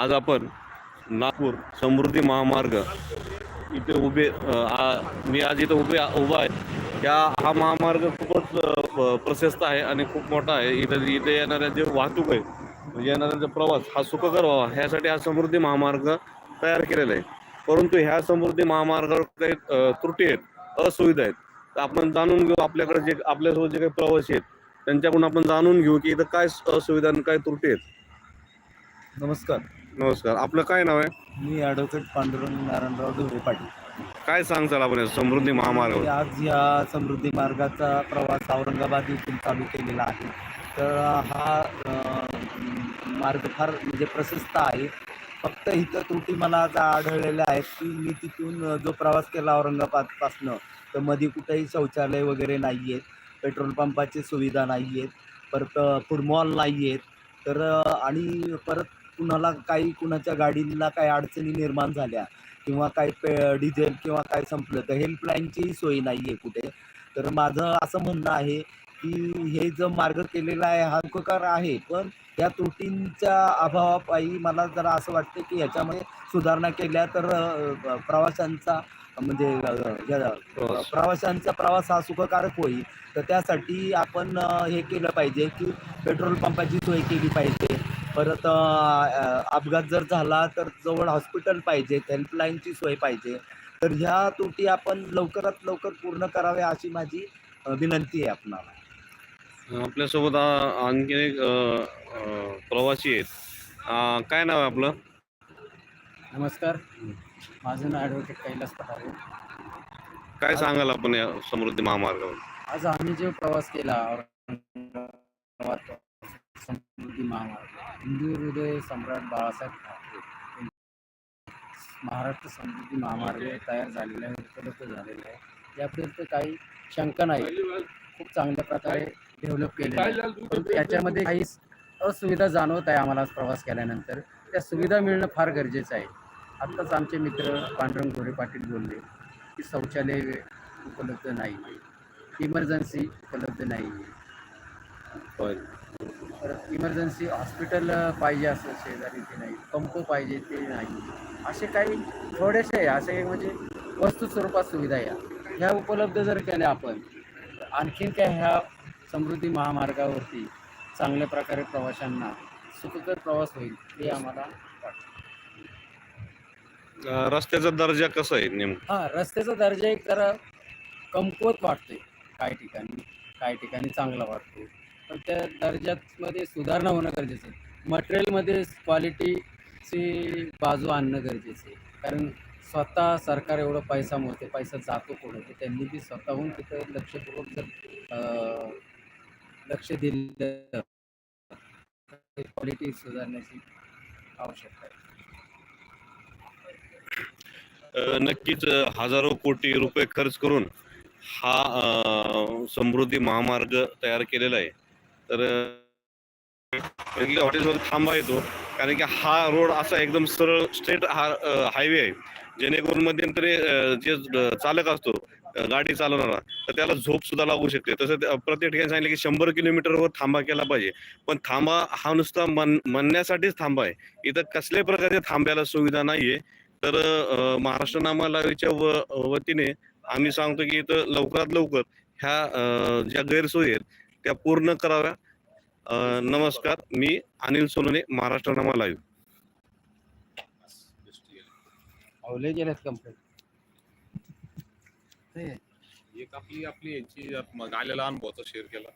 आज आपण नागपूर समृद्धी महामार्ग इथे उभे मी आज इथं उभे उभा आहे. या हा महामार्ग खूपच प्रशस्त आहे आणि खूप मोठा आहे. इथं इथे येणाऱ्या जे वाहतूक आहे म्हणजे येणाऱ्यांचा प्रवास हा सुखकर व्हावा ह्यासाठी हा समृद्धी महामार्ग तयार केलेला आहे. परंतु ह्या समृद्धी महामार्गावर काही त्रुटी आहेत असुविधा आहेत. तर आपण जाणून घेऊ आपल्याकडे जे आपल्यासोबत जे काही प्रवासी आहेत त्यांच्याकडून आपण जाणून घेऊ की इथं काय असुविधा आणि काय त्रुटी आहेत. नमस्कार. नमस्कार. आपलं काय नाव आहे? मी ॲडव्होकेट पांडुरंग नारायणराव ढोरे पाटील. काय सांगताल आपण या समृद्धी मी महामार्गावर आज या समृद्धी मार्गाचा प्रवास औरंगाबाद येथून चालू केलेला आहे. तर हा अ, मार्ग फार म्हणजे प्रशस्त आहे. फक्त इथं त्रुटी मला आता आढळलेल्या आहेत की मी तिथून अ, जो प्रवास केला औरंगाबादपासनं तर मध्ये कुठेही शौचालय वगैरे नाही आहेत पेट्रोल पंपाची सुविधा नाही आहेत परत फूड मॉल नाही आहेत तर अ, आणि परत कुणाला काही कुणाच्या गाडीला काही अडचणी निर्माण झाल्या किंवा काही पे डिझेल किंवा काय संपलं तर हेल्पलाईनचीही सोय नाही आहे कुठे. तर माझं असं म्हणणं आहे की हे जो मार्ग केलेला आहे हा उपकार आहे पण या त्रुटींच्या अभावापायी मला जरा असं वाटतं की ह्याच्यामध्ये सुधारणा केल्या तर प्रवाशांचा म्हणजे या- प्रवाशांचा प्रवास हा सुखकारक होईल. तर त्यासाठी आपण हे केलं पाहिजे की पेट्रोल पंपाची सोय केली पाहिजे. परत अपघात जर झाला तर जवळ हॉस्पिटल पाहिजे हेल्पलाईनची सोय पाहिजे. तर ह्या त्रुटी आपण लवकरात लवकर पूर्ण कराव्या अशी माझी विनंती आहे आपणाला. आपल्यासोबत आणखी एक प्रवासी आहेत. काय नाव आहे आपलं? नमस्कार. माझं नाव ॲडव्होकेट कैलास पठारे. काय सांगाल आपण या समृद्धी महामार्गावर? आज आम्ही जो प्रवास केला औरंगाबाद समृद्धी महामार्ग. हिंदू हृदय सम्राट बाळासाहेब ठाकरे महाराष्ट्र समृद्धी महामार्ग तयार झालेला आहे उपलब्ध झालेला आहे. याबद्दल काही शंका नाही. खूप चांगल्या प्रकारे डेव्हलप केले आहे. परंतु याच्यामध्ये काही असुविधा जाणवत आहे आम्हाला प्रवास केल्यानंतर. त्या सुविधा मिळणं फार गरजेचं आहे. आत्ताच आमचे मित्र पांडुरंग गोरे पाटील बोलले की शौचालय उपलब्ध नाही इमर्जन्सी उपलब्ध नाही आहे परत इमर्जन्सी हॉस्पिटल पाहिजे असं शेजारी ते नाही पंप पाहिजे ते नाही. असे काही थोडेसे असे म्हणजे वस्तू स्वरूपात सुविधा या ह्या उपलब्ध जर केल्या आपण आणखीन काय ह्या समृद्धी महामार्गावरती चांगल्या प्रकारे प्रवाशांना सुखकर प्रवास होईल हे आम्हाला वाटतं. रस्त्याचा दर्जा कसा आहे नेमका? हां रस्त्याचा दर्जा एक जरा कमकुवत वाटतोय. काही ठिकाणी काही ठिकाणी चांगला वाटतो. पण त्या दर्जामध्ये सुधारणा होणं गरजेचं आहे? मटेरियलमध्ये क्वालिटीची बाजू आणणं गरजेचं आहे. कारण स्वतः सरकार एवढं पैसा मोजते पैसा जातो कुठं त्यांनी बी स्वतःहून तिथं लक्षपूर्वक जर लक्ष दिलं क्वालिटी सुधारण्याची आवश्यकता आहे. नक्कीच हजारो कोटी रुपये खर्च करून हा समृद्धी महामार्ग तयार केलेला आहे. तर हॉटेलवर थांबा येतो. कारण की हा रोड असा एकदम सरळ स्ट्रेट हा हायवे आहे. जेणेकरून मध्यंतरी जे चालक असतो गाडी चालवणारा तर त्याला झोप सुद्धा लागू शकते. तसं प्रत्येक ठिकाणी सांगितलं की शंभर किलोमीटरवर थांबा केला पाहिजे. पण थांबा हा नुसता मन म्हणण्यासाठीच थांबा आहे. इथं कसल्याही प्रकारच्या थांब्याला सुविधा नाहीये. तर महाराष्ट्र नामालावीच्या व वतीने आम्ही सांगतो की इथं लवकरात लवकर ह्या ज्या गैरसोयी आहेत त्या पूर्ण कराव्या. नमस्कार मी अनिल सोनोने महाराष्ट्र नामा लाईव्ह. एक आपली आपली यांची आलेला अनुभवाचा शेअर केला.